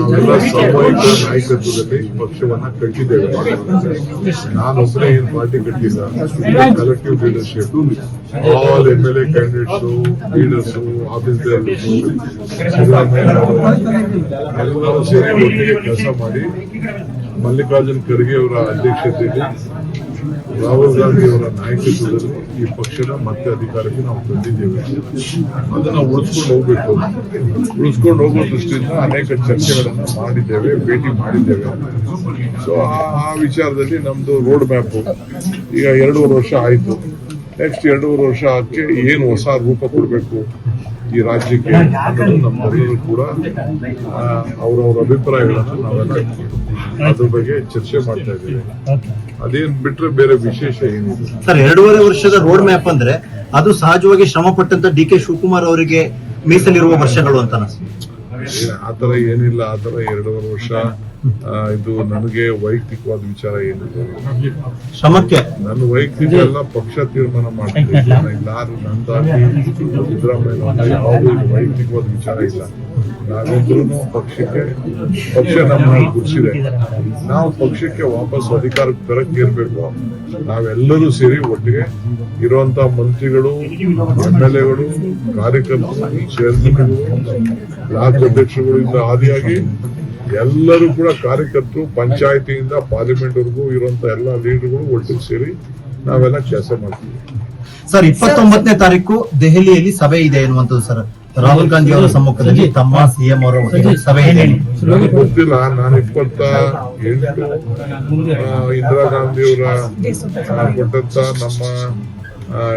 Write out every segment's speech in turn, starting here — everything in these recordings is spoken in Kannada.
ಅವರು ಸಾಮೂಹಿಕ ನಾಯಕತ್ವದಲ್ಲಿ ಕಟ್ಟಿದ್ದೇವೆ ಏನ್ ಪಾರ್ಟಿ ಕಟ್ಟಿಲ್ಲ collective leadership all M L A candidates leaders office ಎಲ್ಲರೂ ಸೇರಿ ಕೆಲಸ ಮಾಡಿ ಮಲ್ಲಿಕಾರ್ಜುನ್ ಖರ್ಗೆ ಅವರ ಅಧ್ಯಕ್ಷತೆಯಲ್ಲಿ ರಾಹುಲ್ ಗಾಂಧಿ ಅವರ ನಾಯಕತ್ವದಲ್ಲಿ ಈ ಪಕ್ಷದ ಮತ್ತೆ ಅಧಿಕಾರಕ್ಕೆ ನಾವು ತಂದಿದ್ದೇವೆ. ಅದನ್ನ ಉಳಿಸ್ಕೊಂಡು ಹೋಗ್ಬೇಕು. ಉಳಿಸ್ಕೊಂಡು ಹೋಗೋ ದೃಷ್ಟಿಯಿಂದ ಅನೇಕ ಚರ್ಚೆಗಳನ್ನು ಮಾಡಿದ್ದೇವೆ, ಭೇಟಿ ಮಾಡಿದ್ದೇವೆ. ಸೊ ಆ ವಿಚಾರದಲ್ಲಿ ನಮ್ದು ರೋಡ್ ಮ್ಯಾಪ್ ಈಗ ಎರಡೂವರೆ ವರ್ಷ ಆಯ್ತು. ನೆಕ್ಸ್ಟ್ ಎರಡೂವರೆ ವರ್ಷ ಅದಕ್ಕೆ ಏನು ಹೊಸ ರೂಪ ಕೊಡಬೇಕು? ಈ ರಾಜ್ಯಕ್ಕೆ ನಮ್ಮೆಲ್ಲರೂ ಕೂಡ ಅವರವರ ಅಭಿಪ್ರಾಯಗಳನ್ನು ನಾವೆಲ್ಲ ಅದ್ರ ಬಗ್ಗೆ ಚರ್ಚೆ ಮಾಡ್ತಾ ಇದ್ದೇವೆ. ಅದೇನ್ ಬಿಟ್ರೆ ಬೇರೆ ವಿಶೇಷ ಏನಿದೆ ಸರ್ ಎರಡೂವರೆ ವರ್ಷದ ರೋಡ್ ಮ್ಯಾಪ್ ಅಂದ್ರೆ ಅದು ಸಹಜವಾಗಿ ಶ್ರಮ ಪಟ್ಟಂತ ಡಿ ಕೆ ಶಿವಕುಮಾರ್ ಅವರಿಗೆ ಮೀಸಲಿರುವ ವರ್ಷಗಳು ಅಂತ ಆತರ ಏನಿಲ್ಲ ಆತರ ಎರಡೂವರೆ ವರ್ಷ. ಇದು ನನಗೆ ವೈಯಕ್ತಿಕವಾದ ವಿಚಾರ ಏನು ಶ್ರಮಕ್ಕೆ. ನನ್ನ ವೈಯಕ್ತಿಕ ಎಲ್ಲ ಪಕ್ಷ ತೀರ್ಮಾನ ಮಾಡ್ತೀನಿ. ಯಾರು ನಂದಾಗಿ ಸಿದ್ದರಾಮಯ್ಯ ಯಾವುದು ವೈಯಕ್ತಿಕವಾದ ವಿಚಾರ ಇಲ್ಲ. ನಾವಿಬ್ರು ಪಕ್ಷಕ್ಕೆ ಪಕ್ಷ ನಮ್ಮನ್ನು ಗುರುಸಿದೆ ನಾವು ಪಕ್ಷಕ್ಕೆ ವಾಪಸ್ ಅಧಿಕಾರಕ್ಕೆ ತರಕ್ಕೆ ಇರ್ಬೇಕು. ನಾವೆಲ್ಲರೂ ಸೇರಿ ಒಟ್ಟಿಗೆ ಇರುವಂತ ಮಂತ್ರಿಗಳು ಎಂ ಎಲ್ ಎಗಳು ಕಾರ್ಯಕರ್ತರು ಚೇರ್ಮನ್ಗಳು ರಾಜ್ಯಾಧ್ಯಕ್ಷರುಗಳಿಂದ ಆದಿಯಾಗಿ ಎಲ್ಲರೂ ಕೂಡ ಕಾರ್ಯಕರ್ತರು ಪಂಚಾಯತಿಯಿಂದ ಪಾರ್ಲಿಮೆಂಟ್ ವರೆಗೂ ಇರುವಂತ ಎಲ್ಲ ಲೀಡರ್ಗಳು ಒಟ್ಟಿಗೆ ಸೇರಿ ನಾವೆಲ್ಲ ಕೆಲಸ ಮಾಡ್ತೀವಿ. ಸರ್ ಇಪ್ಪತ್ತೊಂಬತ್ತನೇ ತಾರೀಕು ದೆಹಲಿಯಲ್ಲಿ ಸಭೆ ಇದೆ ಎನ್ನುವಂಥದ್ದು ಸರ್. ರಾಹುಲ್ ಗಾಂಧಿ ಅವರ ಸಮ್ಮುಖದಲ್ಲಿ ತಮ್ಮ ಸಿಎಂ ಅವರ ಸಭೆ ಇದೆ. ನನಗೆ ಗೊತ್ತಿಲ್ಲ ನಾನು ಇಪ್ಪತ್ತ ಎಂಟು ಇಂದಿರಾ ಗಾಂಧಿ ಅವರ ಕೊಟ್ಟಂತ ನಮ್ಮ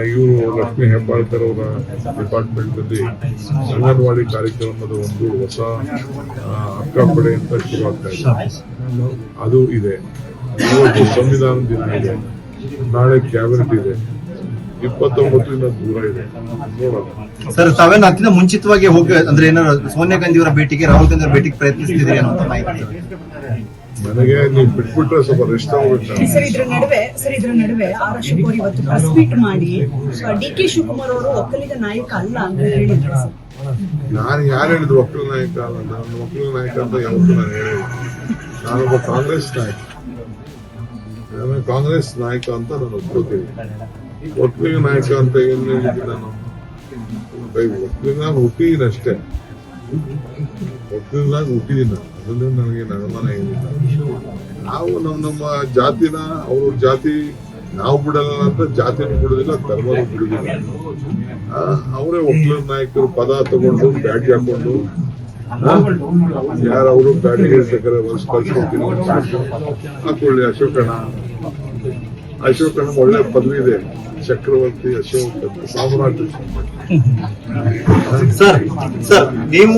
ಇವರು ಲಕ್ಷ್ಮೀ ಹೆಬ್ಬಾಳ್ಕರ್ ಅವರ ಡಿಪಾರ್ಟ್ಮೆಂಟ್ ಅಲ್ಲಿ ಅಂಗನವಾಡಿ ಕಾರ್ಯಕ್ರಮದ ಒಂದು ಹೊಸ ಅಕ್ಕಪಡೆ ಅಕ್ಕ ಅಂತ ಶುರು ಆಗ್ತಾ ಇದೆ. ಅದು ಇದೆ. ಇವತ್ತು ಸಂವಿಧಾನ ದಿನ ಇದೆ. ನಾಳೆ ಕ್ಯಾಬಿನೆಟ್ ಇದೆ. ಇಪ್ಪತ್ತೊಂಬತ್ತರಿಂದ ದೂರ ಇದೆ. ಸರ್ ತಾವೇನು ಅತ್ಯಂತ ಮುಂಚಿತವಾಗಿ ಹೋಗಿ, ಅಂದ್ರೆ ಏನಾದ್ರು ಸೋನಿಯಾ ಗಾಂಧಿ ಅವರ ಭೇಟಿಗೆ ರಾಹುಲ್ ಗಾಂಧಿ ಅವರ ಭೇಟಿಗೆ ಪ್ರಯತ್ನಿಸ್ತಿದ್ದೀರಿ ಅನ್ನೋ ಮಾಹಿತಿ ನನಗೆ ನೀವು ಬಿಟ್ಬಿಟ್ರೆ ಸ್ವಲ್ಪ ರೆಸ್ಟ್ ತಗೋಬೇಕು ಸರ್ ಇದ್ರ ನಡುವೆ ಸರ್ ಇದ್ರ ನಡುವೆ ಆರ್ ಅಶೋಕ್ ಅವರು ಇವತ್ತು ಪ್ರೆಸ್ ಮೀಟ್ ಮಾಡಿ ಡಿ ಕೆ ಶಿವಕುಮಾರ್ ಅವರು ಒಕ್ಕಲಿಗ ನಾಯಕ ಅಲ್ಲ ಅಂತ ಹೇಳಿದ್ರು ಸರ್. ನಾನು ಯಾರು ಹೇಳಿದ್ರು ಒಕ್ಕಲ ನಾಯಕ ಅಲ್ಲ? ನಾನು ಒಕ್ಕಲ ನಾಯಕ ಅಂತ ಯಾವತ್ತೂ ನಾನು ಹೇಳಿಲ್ಲ ನಾನೊಬ್ಬ ಕಾಂಗ್ರೆಸ್ ನಾಯಕ. ನಾನು ಕಾಂಗ್ರೆಸ್ ನಾಯಕ ಅಂತ ನಾನು ಒಪ್ಕೋತೀನಿ. ಒಕ್ಕಲಿಗ ನಾಯಕ ಅಂತ ಏನು ಹೇಳಿದ್ದೀನಿ ನಾನು? ಒಕ್ಕಲಿಗ ನಾನು ಹುಟ್ಟಿದ್ದೀನಿ ಅಷ್ಟೇ ಒಕ್ಕಲಿಗನಾಗ ಹುಟ್ಟಿದ್ದೀನಿ. ಅದರಲ್ಲಿ ನನಗೆ ಅನುಮಾನ ಏನಿಲ್ಲ. ನಾವು ನಮ್ಮ ನಮ್ಮ ಜಾತಿನ, ಅವ್ರ ಜಾತಿ, ನಾವು ಬಿಡಲ್ಲ ಅಂತ ಜಾತಿನೂ ಬಿಡುದಿಲ್ಲ, ಧರ್ಮನೂ ಬಿಡುದಿಲ್ಲ. ಅವರೇ ಒಕ್ಕಲ ನಾಯಕರು ಪದ ತಗೊಂಡು ಬ್ಯಾಟ್ ಹಾಕೊಂಡು ಅವರು ಬ್ಯಾಡ್ಜ್ ಹೇಳ್ಬೇಕಾದ್ರೆ ವರ್ಷ ಕಳ್ಸ್ಕೊಡ್ತೀನಿ ಹಾಕೊಳ್ಳಿ ಅಶೋಕಣ್ಣ. ಅಶೋಕಣ್ಣ ಒಳ್ಳೆ ಪದವಿ ಇದೆ. ಚಕ್ರವರ್ತಿ ಅಶೋಕ್ ಅಂತ ಸಾಮ್ರಾಜ್ಯ ಸರ್ ಸರ್ ನೀವು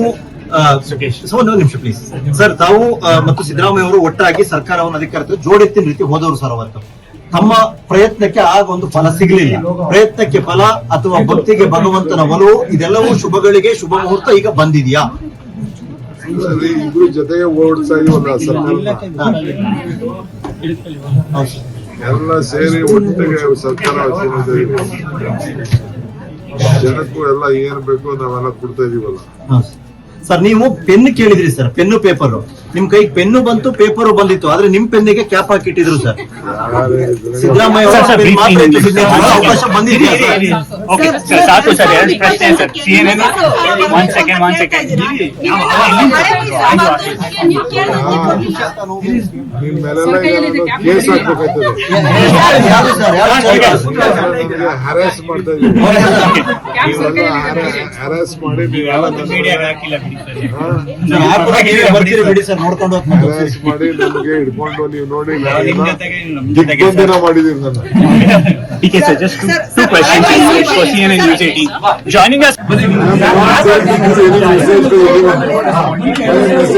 ಒಂದು ನಿಮಿಷ ಪ್ಲೀಸ್ ಸರ್ ತಾವು ಮತ್ತು ಸಿದ್ದರಾಮಯ್ಯ ಅವರು ಒಟ್ಟಾಗಿ ಸರ್ಕಾರವನ್ನು ಅಧಿಕಾರಕ್ಕೆ ಜೋಡೆತ್ತಿನ ರೀತಿ ಹೋದವರು ಸರ್ ಅವತ್ತು ತಮ್ಮ ಪ್ರಯತ್ನಕ್ಕೆ ಆಗ ಒಂದು ಫಲ ಸಿಗಲಿಲ್ಲ. ಪ್ರಯತ್ನಕ್ಕೆ ಫಲ ಅಥವಾ ಭಕ್ತಿಗೆ ಭಗವಂತನ ಒಲವು ಇದೆಲ್ಲವೂ ಶುಭಗಳಿಗೆ ಶುಭ ಮುಹೂರ್ತ ಈಗ ಬಂದಿದೆಯಾ? ಇಬ್ರು ಜೊತೆಗೆ ಓಡಿಸ್ತಾ ಇದೀವಲ್ಲ ಸರ್ಕಾರ ಎಲ್ಲ ಸೇರಿ ಒಟ್ಟಿಗೆ ಸರ್ಕಾರ. ಜನಕ್ಕೂ ಎಲ್ಲ ಏನ್ ಬೇಕು ನಾವೆಲ್ಲ ಕೊಡ್ತಾ ಇದೀವಲ್ಲ. ಸರ್, ನೀವು ಪೆನ್ ಕೇಳಿದ್ರಿ ಸರ್ ಪೆನ್ನು ಪೇಪರ್ ನಿಮ್ ಕೈಗೆ ಪೆನ್ನು ಬಂತು ಪೇಪರ್ ಬಂದಿತ್ತು ಆದ್ರೆ ನಿಮ್ ಪೆನ್ನಿಗೆ ಕ್ಯಾಪ್ ಹಾಕಿಟ್ಟಿದ್ರು ಸರ್ ಯಾರೇ ಇದ್ರೆ ಸಿದ್ದರಾಮಯ್ಯ ಅವರ ಸರ್, pen briefly ಮಾತ್ರ ನಿಲ್ಲಿ. ಇತ್ತು. ಅವಕಾಶ ಬಂದಿದೆಯಾ ಸರ್ ಓಕೆ ಸರ್ ಸಾಕು ಸರ್ ಎರಡು ಪ್ರಶ್ನೆ sir CNN one second one second ನಿಮ್ ಮೇಲೆಲ್ಲ ಕೇಸ್ ಹಾಕ್ಬೇಕಾಗ್ತದೆ ಯಾರು ಸರ್ ಯಾರು ನನಗೆ ಹ್ಯಾರಾಸ್ ಮಾಡ್ತಾ ಇದೀವಿ ಹ್ಯಾರಾಸ್ ಮಾಡಿ ನೀವೆಲ್ಲ ಮೀಡಿಯಾಗೆ ಹಾಕಿಲ್ಲ ಬಿಡಿ ಸರ್ ಸರ್, ಯಾರು ಕೂಡ ಕೇಳಿ ಬರ್ತೀರಿ ಬಿಡಿ ಸರ್ ನೋಡ್ಕೊಂಡು ಹೋಗ್ತಾರೆ ಹ್ಯಾರಾಸ್ ಮಾಡಿ ನಮಗೆ ಹಿಡ್ಕೊಂಡು ನೀವು ನೋಡಿ ನಾವು ನಿಮ್ ನಾವೆಲ್ಲ ಜೊತೆಗೆ ನಮ್ ಜೊತೆಗೆ ದಿಗ್ಬಂಧನ ಮಾಡಿದೀವಿ ನನ್ನ Okay, sir, just two, two questions for CNN News 18. Joining us.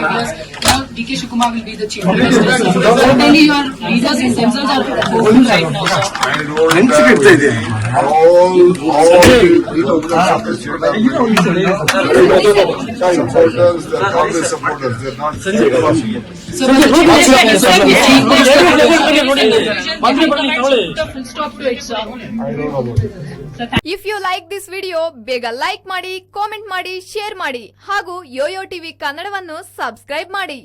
maravilhoso. DK Shivakumar will be the chief minister. So Certainly your leaders in themselves are right now, sir. all, all supporters, the Congress supporters, they're not. So but the sir. I don't know about it. If you like this video ಬೇಗ ಲೈಕ್ ಮಾಡಿ ಕಾಮೆಂಟ್ ಮಾಡಿ ಶೇರ್ ಮಾಡಿ ಹಾಗೂ ಯೋಯೋ ಟಿವಿ ಕನ್ನಡವನ್ನು ಸಬ್ಸ್ಕ್ರೈಬ್ ಮಾಡಿ